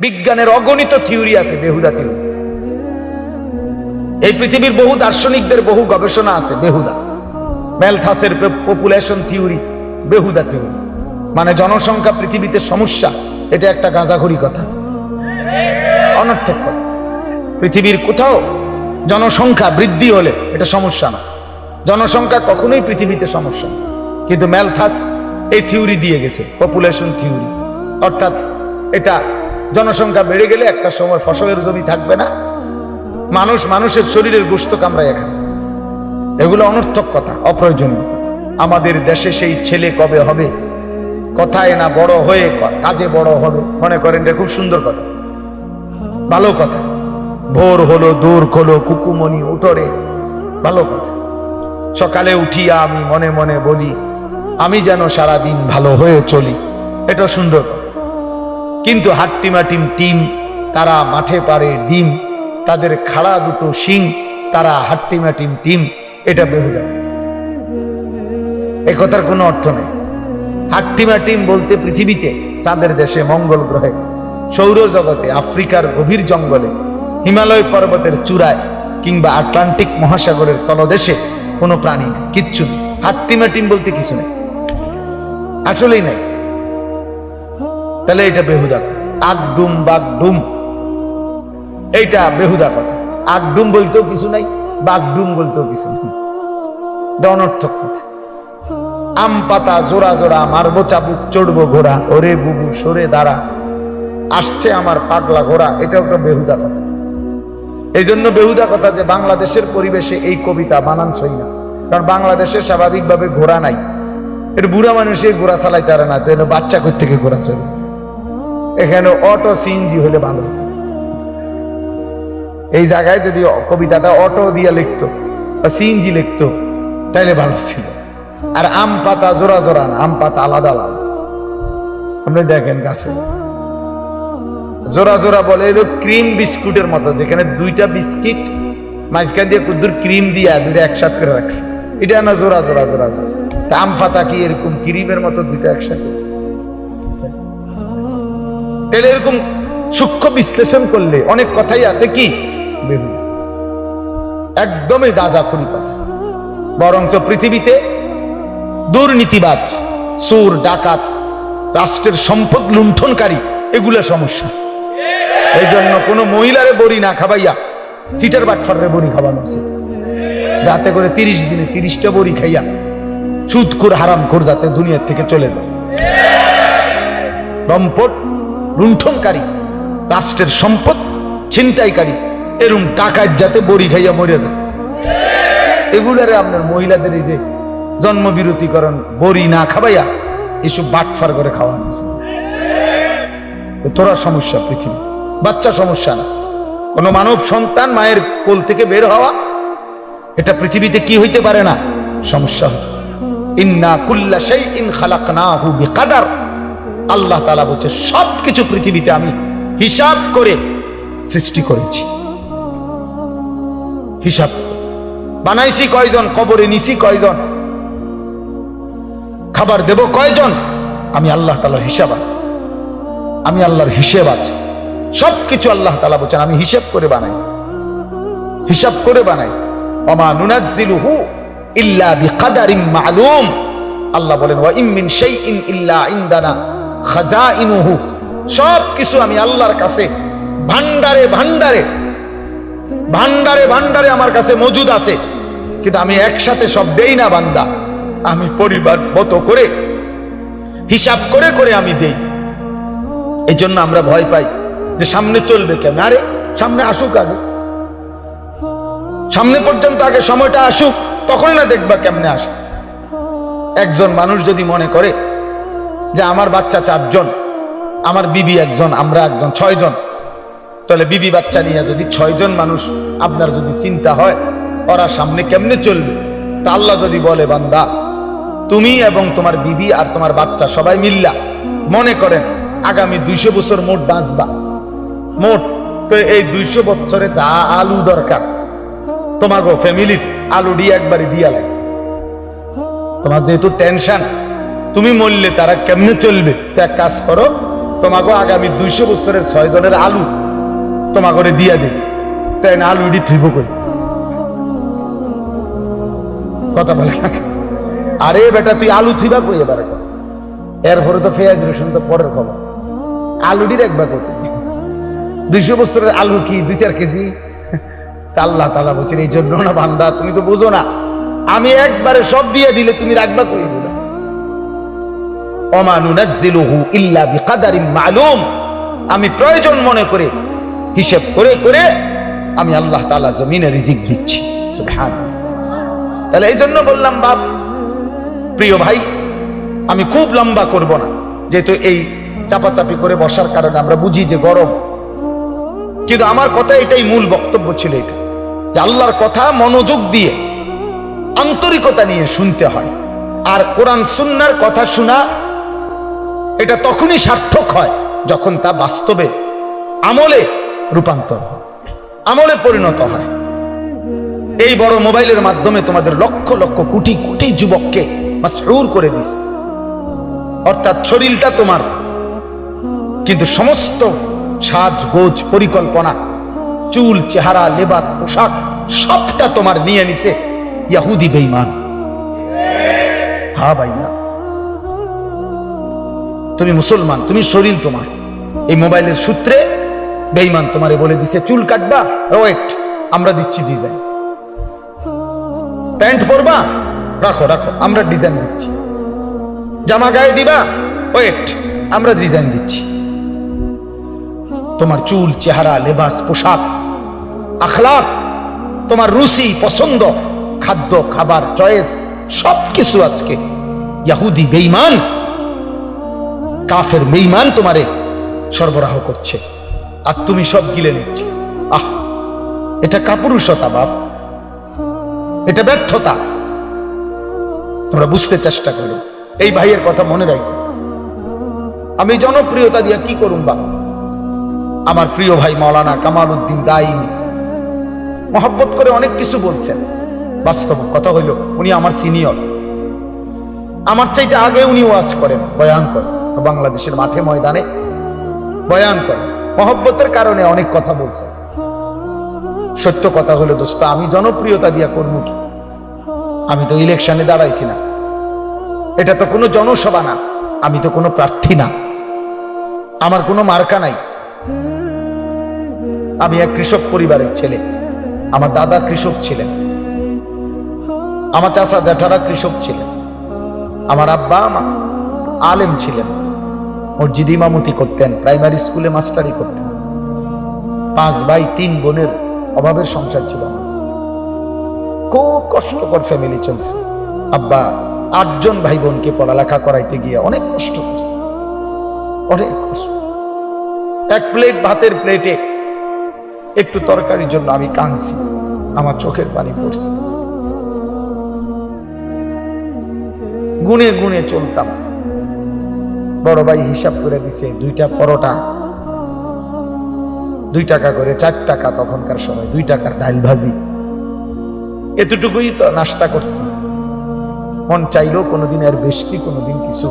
বিজ্ঞানের অগণিত থিওরি আছে, বেহুদা থিওরি। এই পৃথিবীর বহু দার্শনিকদের বহু গবেষণা আছে, বেহুদা। ম্যালথাসের পপুলেশন থিওরি, বেহুদা থিওরি। মানে জনসংখ্যা পৃথিবীতে সমস্যা, এটা একটা গাঁজাঘড়ি কথা। অনর্থক কথা। পৃথিবীর কোথাও জনসংখ্যা বৃদ্ধি হলে এটা সমস্যা না। জনসংখ্যা কখনোই পৃথিবীতে সমস্যা কিন্তু ম্যালথাস এই থিওরি দিয়ে গেছে পপুলেশন থিওরি। অর্থাৎ এটা জনসংখ্যা বেড়ে গেলে একটা সময় ফসলের জমি থাকবে না। মানুষ মানুষের শরীরের গোস্ত কামড়ায় এখানে। এগুলো অনর্থক কথা, অপ্রয়োজনীয়। আমাদের দেশে সেই ছেলে কবে হবে? কথায় না বড় হয়ে কাজে বড় হবে? মনে করেন এটা খুব সুন্দর কথা। ভালো কথা। ভোর হলো, দূর হলো কুকুমনি উঠরে। ভালো কথা। সকালে উঠিয়া আমি, মনে মনে বলি, আমি যেন সারাদিন ভালো হয়ে চলি। এটা সুন্দর কথা। কিন্তু হাট্টিমা টিম, তারা মাঠে পারে ডিম, তাদের খাড়া দুটো শিং, তারা হাট্টিমা টিম, এটা বেহুদা। এ কথার কোনো অর্থ নেই। হাট্টিমা টিম বলতে পৃথিবীতে, চাঁদের দেশে, মঙ্গল গ্রহে, সৌরজগতে, আফ্রিকার গভীর জঙ্গলে, হিমালয় পর্বতের চূড়ায়, কিংবা আটলান্টিক মহাসাগরের তলদেশে কোনো প্রাণী নেই, কিচ্ছু নেই। হাট্টিমা টিম বলতে কিছু নেই। আসলেই নাই। তাহলে এটা বেহুদা আগডুম বাগডুম। এইটা বেহুদা কথা। আগডুম বলতেও কিছু নাই, বাগডুম বলতেও কিছু নেই। এটা অনর্থক কথা। আম পাতা জোড়া জোড়া, মারবো চাবুক, চড়বো ঘোড়া। ওরে বুবু, সরে দাঁড়া। আসছে আমার পাগলা ঘোড়া। এটা একটা বেহুদা কথা। এই জন্য বেহুদা কথা যে বাংলাদেশের পরিবেশে এই কবিতা বানানসই না। কারণ বাংলাদেশে স্বাভাবিকভাবে ঘোড়া নাই। এর বুড়া মানুষে ঘোড়া চালাইতে পারে না। তো এর বাচ্চা থেকে ঘোড়া চলে এখানে অটো সিএনজি হলে ভালো হতো। এই জায়গায় যদি কবিতাটা অটো দিয়ে লিখতো বা সিএনজি লিখতো, তাইলে ভালো ছিল। আর আম পাতা জোড়া জোড়া না, আম পাতা আলাদা আলাদা। আপনি দেখেন গাছে। জোড়া জোড়া বলে এলো ক্রিম বিস্কুটের মতো, যেখানে দুইটা বিস্কিট মাঝখান দিয়ে কুদ্দুর ক্রিম দিয়া দুইটা একসাথে করে রাখছে। এটা না জোড়া জোড়া জোড়া জোড়া। আম পাতা কি এরকম ক্রিমের মতো দুইটা একসাথে? তাহলে এরকম সূক্ষ্ম বিশ্লেষণ করলে অনেক কথাই আছে কি। একদমই দাজাখুরি কথা। বরঞ্চ পৃথিবীতে দুর্নীতিবাজ, চোর, ডাকাত, রাষ্ট্রের সম্পদ লুণ্ঠনকারী, এগুলা সমস্যা। এই জন্য কোনো মহিলারে বড়ি না খাবাইয়া চিটার বাটফারে বড়ি খাওয়ানো উচিত। যাতে করে তিরিশ দিনে তিরিশটা বড়ি খাইয়া সুদ করে হারাম কর যাতে দুনিয়ার থেকে চলে যায়। লম্পট লুণ্ঠনকারী রাষ্ট্রের সম্পদ ছিনতাইকারী, এরম টাকায় যাতে বড়ি খাইয়া মরে যায়। এগুলারে আপনার মহিলাদের এই যে জন্মবিরতিকরণ, বড়ি না খাবাইয়া এসব বাটফার করে খাওয়ানো তোরা সমস্যা পৃথিবী, বাচ্চা সমস্যা না। কোন মানব সন্তান মায়ের কোল থেকে বের হওয়া, এটা পৃথিবীতে কি হইতে পারে না? সমস্যা। ইন্না কুল্লা সেই ইন খালাকনাহু বিকাদার। আল্লাহ তাআলা বলছে, সবকিছু পৃথিবীতে আমি হিসাব করে সৃষ্টি করেছি। হিসাব। বানাইছি কয়জন, কবরে নিছি কয়জন, খাবার দেব কয়জন, আমি আল্লাহ তালার হিসাব আছে। আমি আল্লাহর হিসেব আছে। সবকিছু আল্লাহ তালা বলছেন, আমি হিসাব করে বানাইছি। হিসাব করে বানাইছি। অমা নুনাজ্জিলুহু ইল্লা বিকাদারিম মালুম। আল্লাহ বলেন, ওয়া ইম মিন শাইইন ইল্লা ইনদানা। সব কিছু আমি আল্লাহর কাছে ভান্ডারে ভান্ডারে ভান্ডারে ভান্ডারে আমার কাছে মজুদ আছে। কিন্তু আমি একসাথে সব দেই না বান্দা। আমি পরিবার মতো করে, হিসাব করে করে আমি দেই। এই জন্য আমরা ভয় পাই যে সামনে চলবে কেন আরে, সামনে আসুক আগে। সামনে পর্যন্ত আগে সময়টা আসুক, তখনই না দেখবা কেমনে আসে। একজন মানুষ যদি মনে করে যে আমার বাচ্চা চারজন, আমার বিবি একজন, আমরা একজন, ছয়জন। তাহলে বিবি বাচ্চা নিয়ে যদি ছয়জন মানুষ আপনার যদি চিন্তা হয়, ওরা সামনে কেমনে চলবে? তা আল্লাহ যদি বলে, বান্দা, তুমি এবং তোমার বিবি আর তোমার বাচ্চা সবাই মিল্লা, মনে করেন আগামী দুইশো বছর মোট বাঁচবা। মোট, তো এই দুইশো বছরে যা আলু দরকার তোমাকে ফ্যামিলির আলু দিয়ে একবারই দিয়া লাগে তোমার যেহেতু টেনশন তুমি মরলে তারা কেমনে চলবে? এক কাজ করো, তোমাকে আগামী দুইশো বছরের ছয় জনের আলু তোমাকে দিয়া দেবে তাই না আলু ইডি থুইব করি কথা বলে আরে বেটা, তুই আলু থুইবা কই এবার? এরপরে তো পেঁয়াজ রসুন তো পরের খবর। আলুটির একবার কত দুইশো বছরের আলু কি, দুই চার কেজি? তা আল্লাহ তালা বলছেন, এই জন্য না বান্দা, তুমি তো বুঝো না। আমি একবারে সব দিয়ে দিলে তুমি রাখবা কই দিলা অমানুনাজ্জিলুহু ইল্লা বিকাদারিন মালুম। আমি প্রয়োজন মনে করে, হিসেব করে করে আমি আল্লাহ তাআলা জমিনে রিজিক দিচ্ছি। সুবহান তাহলে এই জন্য বললাম, বাপ, প্রিয় ভাই, আমি খুব লম্বা করব না। যেহেতু এই চাপাচাপি করে বসার কারণে আমরা বুঝি যে গরম। কিন্তু আমার কথা এটাই মূল বক্তব্য ছিল এটা। যে আল্লাহর কথা মনোযোগ দিয়ে, আন্তরিকতা নিয়ে শুনতে হয়। আর কোরআন সুন্নার কথা শোনা এটা তখনই সার্থক হয় যখন তা বাস্তবে আমলে রূপান্তর আমলে পরিণত হয়। এই বড় মোবাইলের মাধ্যমে তোমাদের লক্ষ লক্ষ কোটি কোটি যুবককে মাসরুর করে দিছে অর্থাৎ শরীরটা তোমার, কিন্তু সমস্ত সাজ গোজ পরিকল্পনা, চুল, চেহারা, লেবাস, পোশাক, সবটা তোমার নিয়ে নিছে ইয়াহুদি বেঈমান। হ্যাঁ ভাইয়া। তুমি মুসলমান, তুমি শরীর তোমার। এই মোবাইলের সূত্রে বেঈমান তোমারে বলে দিছে, চুল কাটবা, ওয়েট, আমরা দিচ্ছি ডিজাইন প্যান্ট পরবা, রাখো রাখো, আমরা ডিজাইন দিচ্ছি। জামা গায়ে দিবা, ওয়েট, আমরা ডিজাইন দিচ্ছি। তোমার চুল, চেহারা, লেবাস, পোশাক, আখলাক, তোমার রুচি, পছন্দ, খাদ্য, খাবার, চয়েস সব কিছু আজকে। ইয়াহুদি বেঈমান কাফের বেঈমান তোমারে সরবরাহ করছে। আর তুমি সব গিলে নিচ্ছ। আহ, এটা কাপুরুষতা বাপ। এটা ব্যর্থতা। তোমরা বুঝতে চেষ্টা করো। এই ভাইয়ের কথা মনে রাখো। আমি জনপ্রিয়তা দিয়া কি করুম বা আমার প্রিয় ভাই মাওলানা কামাল উদ্দিন দাইমি মহব্বত করে অনেক কিছু বলছেন। বাস্তব কথা হইল, উনি আমার সিনিয়র। আমার চাইতে আগে উনি ওয়াজ করেন, বয়ান করেন। বাংলাদেশের মাঠে ময়দানে বয়ান করেন মহব্বতের কারণে অনেক কথা বলছে। সত্য কথা হলো, দোস্ত, আমি জনপ্রিয়তা দিয়া করব কি? আমি তো ইলেকশনে দাঁড়াইছি না। এটা তো কোনো জনসভা না। আমি তো কোনো প্রার্থী না। আমার কোনো মার্কা নাই। আমি এক কৃষক পরিবারের ছেলে। আমার দাদা কৃষক ছিলেন। আমার চাচা জ্যাঠারা কৃষক ছিলেন। আমার আব্বা আমা আলেম ছিলেন। মসজিদ ইমামতি করতেন, প্রাইমারি স্কুলে মাস্টারি করতেন। পাঁচ ভাই, তিন বোনের অভাবের সংসার ছিল আমার। খুব কষ্টকর ফ্যামিলি চলছে। আব্বা আটজন ভাই বোনকে পড়ালেখা করাইতে গিয়ে অনেক কষ্ট করছে। অনেক কষ্ট। এক প্লেট ভাতের প্লেটে একটু তরকারির জন্য আমি কাঁদছি। আমার চোখের পানি পড়ছে। গুনে গুনে চলতাম। বড় ভাই হিসাব করে দিছে, দুইটা পরোটা। দুই টাকা করে, চার টাকা তখনকার সময়, দুই টাকার ডাল ভাজি। এতটুকুই তো নাস্তা করছি। মন চাইলেও কোনোদিন আর বেশি, কোনোদিন কিছু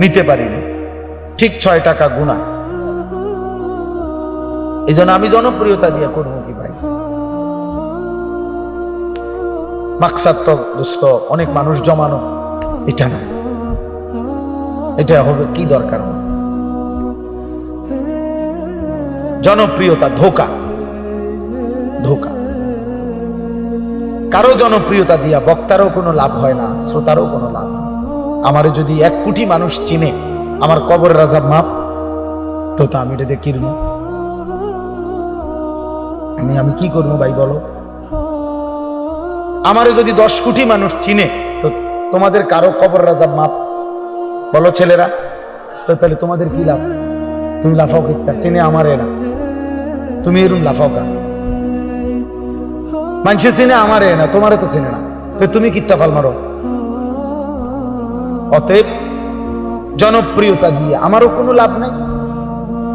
নিতে পারিনি। ঠিক ছয় টাকা গুণা। এই জন্য আমি জনপ্রিয়তা দিয়ে করব কি ভাই? মাকসাদ তো দোস্ত, অনেক মানুষ জমানো, এটা না। এটা হবে কি দরকার? জনপ্রিয়তা, ধোকা। ধোকা। কারও জনপ্রিয়তা দিয়া বক্তারও কোনো লাভ হয় না, শ্রোতারও কোনো লাভ আমারে যদি এক কোটি মানুষ চিনে, আমার কবর রাজা মাপ তো তা আমি এটা দিয়ে আমি আমি কি করব ভাই বলো? আমারে যদি দশ কোটি মানুষ চিনে, তো তোমাদের কারও কবর রাজা মাপ বলো ছেলেরা। তাহলে তোমাদের কি লাভ? তুমি লাফাও কিতা চিনে আমারে না তুমি এরম লাফাও কা মানুষে চিনে আমারে না তোমারে তো চিনে না। তো তুমি কিত্তা ফাল মারো? অতএব জনপ্রিয়তা দিয়ে আমারও কোনো লাভ নাই,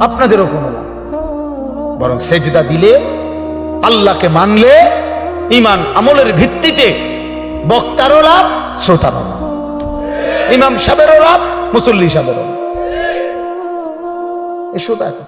আপনাদেরও কোনো লাভ বরং সেজদা দিলে আল্লাহকে মানলে ইমান আমলের ভিত্তিতে বক্তারও লাভ, শ্রোতারও লাভ। ইমাম সাহেবেরও লাভ মুসল্লি সাহেবেরও লাভ। এসো দেখো